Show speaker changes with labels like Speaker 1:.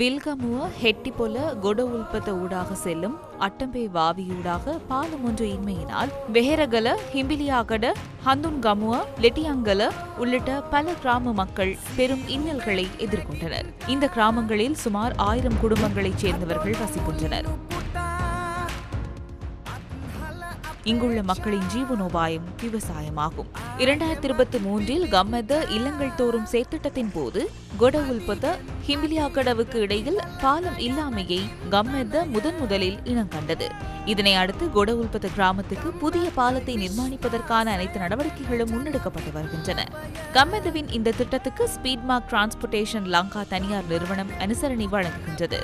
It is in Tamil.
Speaker 1: வில்கமுவ ஹெட்டிபொல கொட உல்பத்த ஊடாக செல்லும் அட்டம்பே வாவியூடாக பாலம் ஒன்று இன்மையினால் வெஹரகல ஹிம்பிலியாகட ஹந்துன்கமுவ லெட்டியங்கல உள்ளிட்ட பல கிராம மக்கள் பெரும் இன்னல்களை எதிர்கொண்டனர். இந்த கிராமங்களில் சுமார் ஆயிரம் குடும்பங்களைச் சேர்ந்தவர்கள் வசிக்கின்றனர். இங்குள்ள மக்களின் ஜீவனோபாயம் விவசாயமாகும். இரண்டாயிரத்தி இருபத்தி மூன்றில் கம்மத இல்லங்கள் தோறும் செயற்திட்டத்தின் போது கொட ஹிமிலியா ஹிம்பிலியாக்கடவுக்கு இடையில் பாலம் இல்லாமையை கம்மெத்த முதன் முதலில் இனங்கண்டது இதனை அடுத்து கொட உல்பத்த கிராமத்துக்கு புதிய பாலத்தை நிர்மாணிப்பதற்கான அனைத்து நடவடிக்கைகளும் முன்னெடுக்கப்பட்டு வருகின்றன. கம்மெதவின் இந்த திட்டத்துக்கு ஸ்பீட்மார்க் டிரான்ஸ்போர்ட்டேஷன் லங்கா தனியார் நிறுவனம் அனுசரணை வழங்குகின்றது.